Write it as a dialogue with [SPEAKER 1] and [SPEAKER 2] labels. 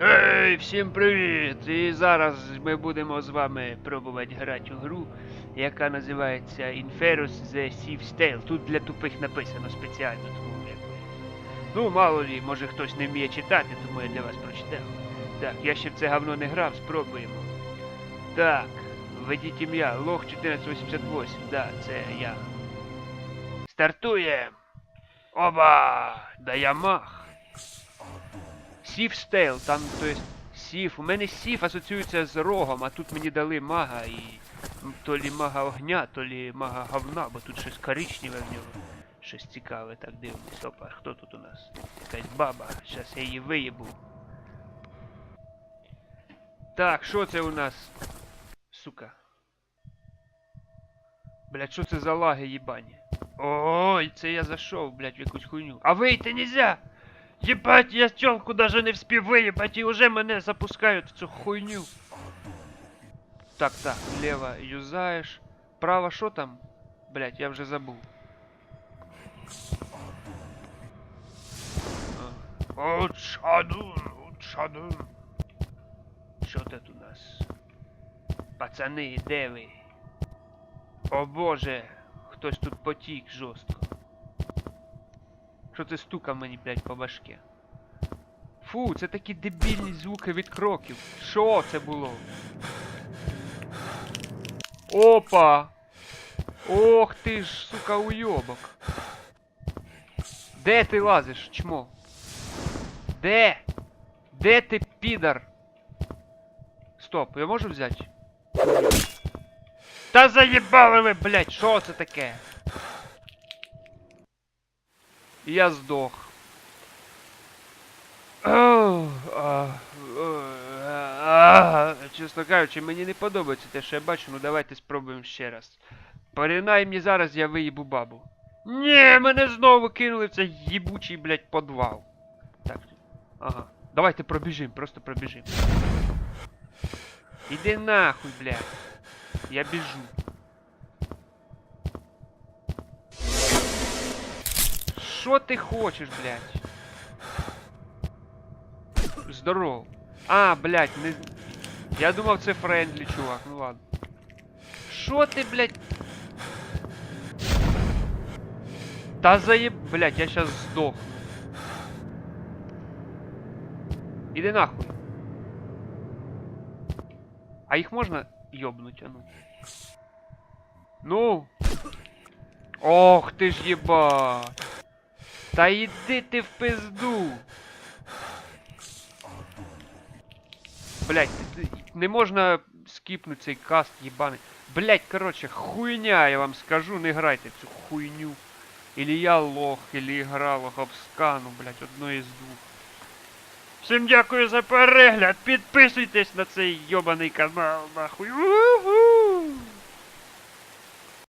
[SPEAKER 1] Ей, всім привіт! І зараз ми будемо з вами пробувати грати у гру, яка називається Inferus The Thieves Tale. Тут для тупих написано спеціально, тому якби. Ну, мало лі, може хтось не вміє читати, тому я для вас прочитав. Так, я ще в це говно не грав, спробуємо. Так, введіть ім'я, лох 1488, да, це я. Стартує! Оба! Да я мах! Сів стейл, там, то есть, сів. У мене сів асоціюється з рогом, а тут мені дали мага і. То лі мага огня, то лі мага говна, бо тут щось коричневе в нього. Щось цікаве, так дивимось. Опа, хто тут у нас? Якась баба. Щас я її виїбу. Так, що це у нас? Сука. Блять, що це за лаги їбані? Ой, це я зайшов, блять, в якусь хуйню. А вийти нельзя! Ебать, я тёлку даже не вспів виїбать і уже мене запускають в цю хуйню. Так, так, лево юзаєш. Право що там? Блять, я вже забув. А. От шадун, от шадун. Що тут у нас? Пацани, де ви? О боже, хтось тут потік жорстко. Що це стукав мені, блядь, по башке? Фу, це такі дебільні звуки від кроків. Що це було? Опа! Ох ти ж, сука, уйобок. Де ти лазиш, чмо? Де? Де ти, підар? Стоп, я можу взяти? Та заїбали ви, блядь, що це таке? І я здох. Чесно кажучи, мені не подобається те, що я бачу, ну давайте спробуємо ще раз. Принаймні зараз я виїбу бабу. Ні, мене знову кинули в цей їбучий, блядь, подвал. Так. Ага. Давайте пробіжим, просто пробіжим. Іди нахуй, блядь. Я біжу. Що ти хочеш, блядь? Здоров. А, блядь, не... Я думав це френдлі, чувак, ну ладно. Що ти, блядь? Та заеб... Блядь, я сейчас сдохну. Іди нахуй. А їх можна йобнуть, а ну? Ну. Ох ти ж єбать. Та йди ти в пизду. Блять, не можна скіпнути цей каст єбаний. Блять, короче, хуйня, я вам скажу, не грайте цю хуйню. Или я лох, или гра лоховскану, блять, одно із двох. Всім дякую за перегляд, підписуйтесь на цей йобаний канал, нахуй. Уху!